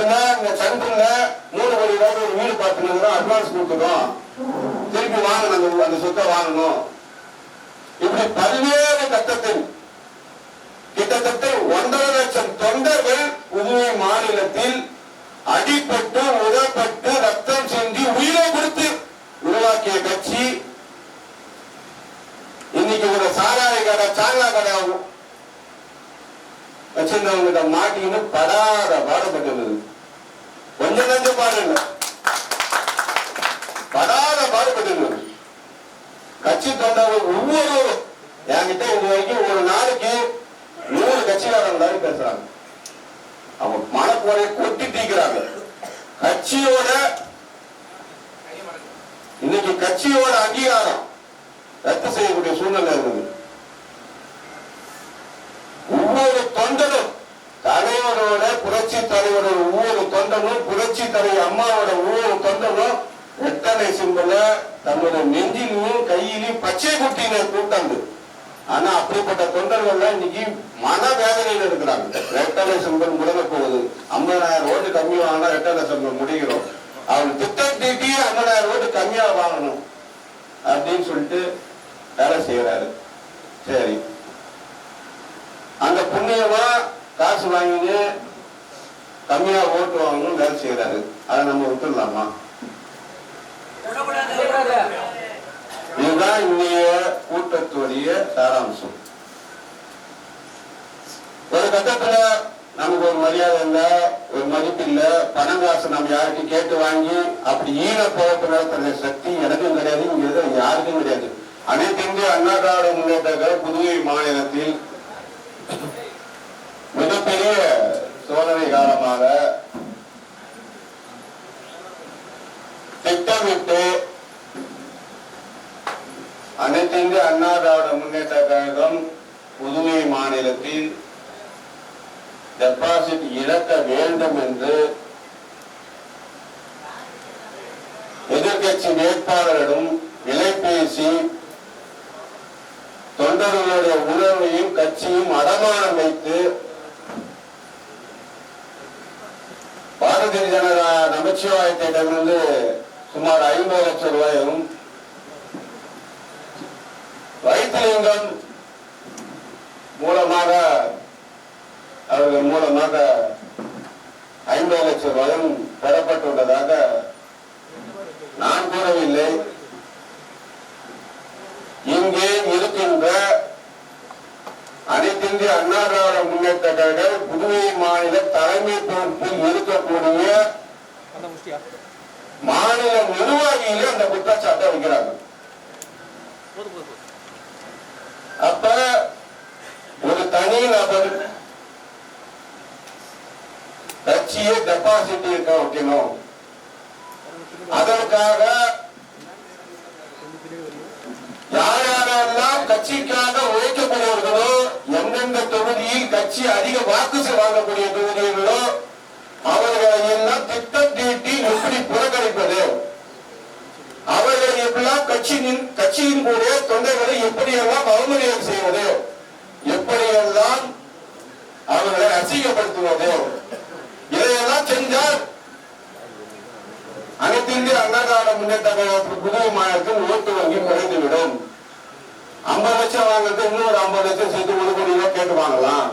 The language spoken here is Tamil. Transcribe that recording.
கட்டத்துல இந்த சென்டர்ல மூணு கோடி ரூபாய் ஒரு வீடு பார்த்துருந்தோம் அட்வான்ஸ் கொடுத்துட்டோம் திருப்பி வாங்கணும் அந்த அந்த சொத்தை வாங்கணும். இப்படி பல்வேறு கட்டத்தில் கிட்டத்தட்ட ஒன்றரை லட்சம் தொண்டர்கள் புதுவை மாநிலத்தில் அடிபட்டு உதப்பட்டு ரத்தம் செஞ்சு உயிரை கொடுத்து உருவாக்கிய கட்சி. இன்னைக்கு ஒரு சாராய கடை சாங்கா கடை வச்சிருந்தவங்கிட்ட மாட்டின்னு படாத பாடுபட்டு கொஞ்சம் நஞ்ச பாடுங்க படாத பாடுபட்டு கட்சி தொண்டர்கள் ஒவ்வொருவரும் என்கிட்ட இது வரைக்கும் ஒரு நாளைக்கு நூறு கட்சிக்காரங்க மாதிரி பேசுறாங்க. அவங்க மனக்கோரை கொட்டி தீக்கிறாங்க. கட்சியோட இன்னைக்கு கட்சியோட அங்கீகாரம் ரத்து செய்யக்கூடிய சூழ்நிலை இருக்குது ஒவ்வொரு தொண்டரும் தலைவரோட புரட்சி தலைவரோட ஒவ்வொரு தொண்டனும் புரட்சி தலைவர் அம்மாவோட ஒவ்வொரு தொண்டனும் எத்தனை சிம்பல தன்னோட நெஞ்சிலையும் கையிலையும் பச்சை குட்டியில கூட்டாந்து ஆனா அப்படிப்பட்ட தொண்டர்கள் இன்னைக்கு மன வேதனையில் இருக்கிறாங்க. ரெட்டலை சிம்பல் முடங்க போகுது? ஐம்பதாயிரம் ஓட்டு கம்மியா வாங்கினா ரெட்டலை சிம்பல் முடிகிறோம்? அவர் திட்டம் தீட்டி ஐம்பதாயிரம் ஓட்டு கம்மியா வாங்கணும் அப்படின்னு சொல்லிட்டு வேலை செய்யறாரு. சரி அந்த புண்ணியமா காசு வாங்கிட்டு கம்மியா ஓட்டு வாங்கணும் வேலை செய்யறாரு அதை நம்ம விட்டுடலாமா? இதுதான் இன்னைய கூட்டத்துடைய சாராம்சம். ஒரு கட்டத்துல நமக்கு ஒரு மரியாதை இல்லை ஒரு மதிப்பு இல்லை பணம் காசு நம்ம யார்கிட்டயும் கேட்டு வாங்கி அப்படி ஈழ போகப்பட சக்தி எனக்கும் கிடையாது இங்க யாருக்கும் கிடையாது. அனைத்து இந்திய அண்ணா திராவிட முன்னேற்ற புதுவை மாநிலத்தில் திட்டமிட்டு அனைத்து இந்திய அண்ணா திராவிட முன்னேற்ற கழகம் புதுவை மாநிலத்தில் டெபாசிட் இழக்க வேண்டும் என்று எதிர்கட்சி வேட்பாளரிடம் விலை பேசி தொண்டர்களுடைய உணர்வையும் கட்சியும் அடமானம் வைத்து பாரதிய ஜனதா நமச்சிவாயத்திடமிருந்து ஐம்பது லட்சம் ரூபாயும் வைத்திலிங்கம் மூலமாக அவர்கள் மூலமாக ஐம்பது லட்சம் ரூபாயும் பெறப்பட்டுள்ளதாக நான் கூறவில்லை. இங்கே இருக்கின்ற அனைத்திந்திய அண்ணா திராவிட முன்னேற்ற கழக புதுவை மாநில தலைமை பொறுப்பில் இருக்கக்கூடிய மாநில வைக்கிறாங்க அப்ப ஒரு தனி நபர் கட்சியை டெபாசிட் இருக்க வைக்கணும் அதற்காக யார் யாரெல்லாம் கட்சிக்காக உழைக்கக்கூடியவர்களோ எந்தெந்த தொகுதியில் கட்சி அதிக வாக்கு வாங்கக்கூடிய தொகுதிகளோ அவர்களை எல்லாம் திட்டம் தீட்டி எப்படி புற எப்படியெல்லாம் கட்சியின் கட்சியின் கூட தொண்டர்களை எப்படியெல்லாம் அவமரியாதை செய்வது எப்படியெல்லாம் அவர்களை அசிங்கப்படுத்துவது இதையெல்லாம் செஞ்சால் அனைத்து இந்திய அண்ணா திராவிட முன்னேற்ற கழகத்தில் புதுவை மாநிலத்தில் ஓட்டு வங்கி குறைந்துவிடும். ஐம்பது லட்சம் வாங்குறது இன்னொரு ஐம்பது லட்சம் சேர்த்து ஒரு கோடி ரூபாய் கேட்டு வாங்கலாம்.